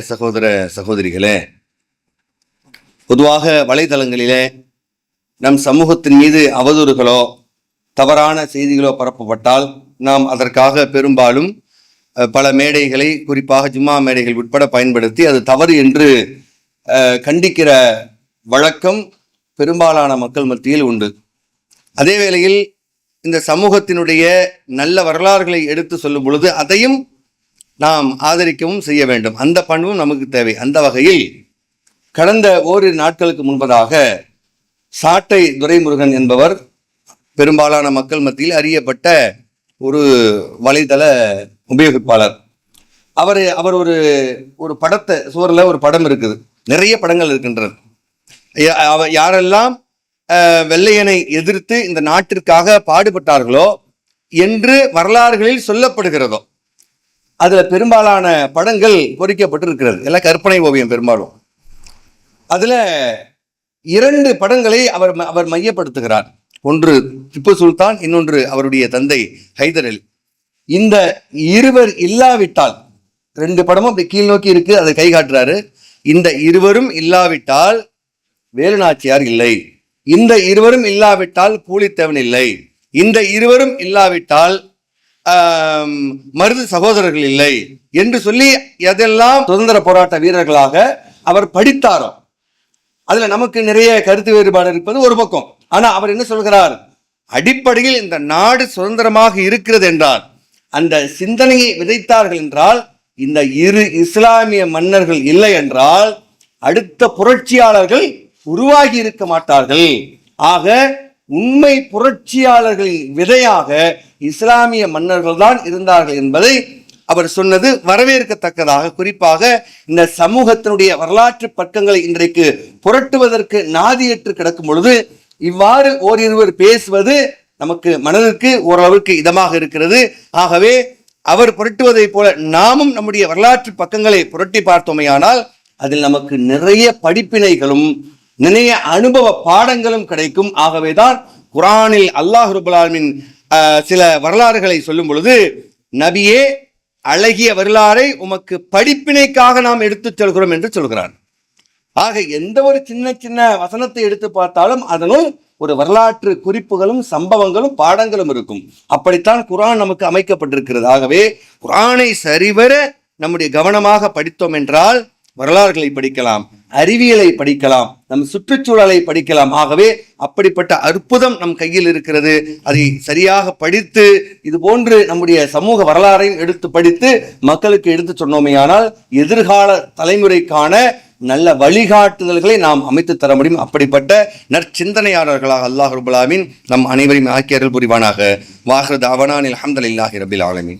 சகோதர சகோதரிகளே பொதுவாக வலைதளங்களிலே நம் சமூகத்தின் மீது அவதூறுகளோ தவறான செய்திகளோ பரப்பப்பட்டால் நாம் அதற்காக பெரும்பாலும் பல மேடைகளை குறிப்பாக ஜும்மா மேடைகள் உட்பட பயன்படுத்தி அது தவறு என்று கண்டிக்கிற வழக்கம் பெரும்பாலான மக்கள் மத்தியில் உண்டு. அதே வேளையில் இந்த சமூகத்தினுடைய நல்ல வரலாறுகளை எடுத்து சொல்லும் பொழுது அதையும் நாம் ஆதரிக்கவும் செய்ய வேண்டும். அந்த பண்பும் நமக்கு தேவை. அந்த வகையில் கடந்த ஓரிரு நாட்களுக்கு முன்பதாக சாட்டை துரைமுருகன் என்பவர் பெரும்பாலான மக்கள் மத்தியில் அறியப்பட்ட ஒரு வலைதள உபயோகிப்பாளர். அவர் அவர் ஒரு ஒரு படத்தை சுவரில் ஒரு படம் இருக்குது. நிறைய படங்கள் இருக்கின்றது யா- அவ- யாரெல்லாம் வெள்ளையனை எதிர்த்து இந்த நாட்டிற்காக பாடுபட்டார்களோ என்று வரலாறுகளில் சொல்லப்படுகிறதோ அதில் பெரும்பாலான படங்கள் பொறிக்கப்பட்டிருக்கிறது. எல்லாம் கற்பனை ஓவியம் பெரும்பாலும். அதில் இரண்டு படங்களை அவர் ம- அவர் மையப்படுத்துகிறார். ஒன்று திப்பு சுல்தான் இன்னொன்று அவருடைய தந்தை ஹைதர் அலி. இந்த இருவர் இல்லாவிட்டால் ரெண்டு படமும் அப்படி கீழ் நோக்கி இருக்கு அதை கை காட்டுறாரு. இந்த இருவரும் இல்லாவிட்டால் வேலுநாச்சியார் இல்லை. இந்த இருவரும் இல்லாவிட்டால் பூலித்தேவன் இல்லை. இந்த இருவரும் இல்லாவிட்டால் மருது சகோதரர்கள் இல்லை என்று சொல்லி எதெல்லாம் சுதந்திர போராட்ட வீரர்களாக அவர் படித்தாரோ அதுல நமக்கு நிறைய கருத்து வேறுபாடு இருப்பது ஒரு பக்கம். ஆனா அவர் என்ன சொல்கிறார்? அடிப்படையில் இந்த நாடு சுதந்திரமாக இருக்கிறது என்றார். அந்த சிந்தனையை விதைத்தார்கள் என்றால் இந்த இரு இஸ்லாமிய மன்னர்கள் இல்லை என்றால் அடுத்த புரட்சியாளர்கள் உருவாகி இருக்க மாட்டார்கள். ஆக உண்மை புரட்சியாளர்களின் விதையாக இஸ்லாமிய மன்னர்கள் தான் இருந்தார்கள் என்பதை அவர் சொன்னது வரவேற்கத்தக்கதாக. குறிப்பாக இந்த சமூகத்தினுடைய வரலாற்று பக்கங்களை இன்றைக்கு புரட்டுவதற்கு நாதியற்று கிடக்கும் பொழுது இவ்வாறு ஓரிருவர் பேசுவது நமக்கு மனதிற்கு ஓரளவுக்கு இதமாக இருக்கிறது. ஆகவே அவர் புரட்டுவதைப் போல நாமும் நம்முடைய வரலாற்று பக்கங்களை புரட்டி பார்த்தோமேயானால் அதில் நமக்கு நிறைய படிப்பினைகளும் நிறைய அனுபவ பாடங்களும் கிடைக்கும். ஆகவேதான் குரானில் அல்லாஹ் ரபுல் சில வரலாறுகளை சொல்லும் பொழுது நபியே அழகிய வரலாறை உமக்கு படிப்பினைக்காக நாம் எடுத்துச் சொல்கிறோம் என்று சொல்கிறார் ஆக எந்த ஒரு சின்ன சின்ன வசனத்தை எடுத்து பார்த்தாலும் அதனுள் ஒரு வரலாற்று குறிப்புகளும் சம்பவங்களும் பாடங்களும் இருக்கும். அப்படித்தான் குரான் நமக்கு அமைக்கப்பட்டிருக்கிறது. ஆகவே குரானை சரிவர நம்முடைய கவனமாக படித்தோம் என்றால் வரலாறுகளை படிக்கலாம் அறிவியலை படிக்கலாம் நம் சுற்றுச்சூழலை படிக்கலாம். ஆகவே அப்படிப்பட்ட அற்புதம் நம் கையில் இருக்கிறது. அதை சரியாக படித்து இது போன்று நம்முடைய சமூக வரலாறையும் எடுத்து படித்து மக்களுக்கு எடுத்து சொன்னோமேயானால் எதிர்கால தலைமுறைக்கான நல்ல வழிகாட்டுதல்களை நாம் அமைத்து தர முடியும். அப்படிப்பட்ட நற்சிந்தனையாளர்களாக அல்லாஹ் ரபுல்லாமின் நம் அனைவரையும் ஆக்கியர்கள் புரிவானாக. வாஹ்ரத் அவனானில் அஹமதுல்லாஹி ரபில் ஆலமின்.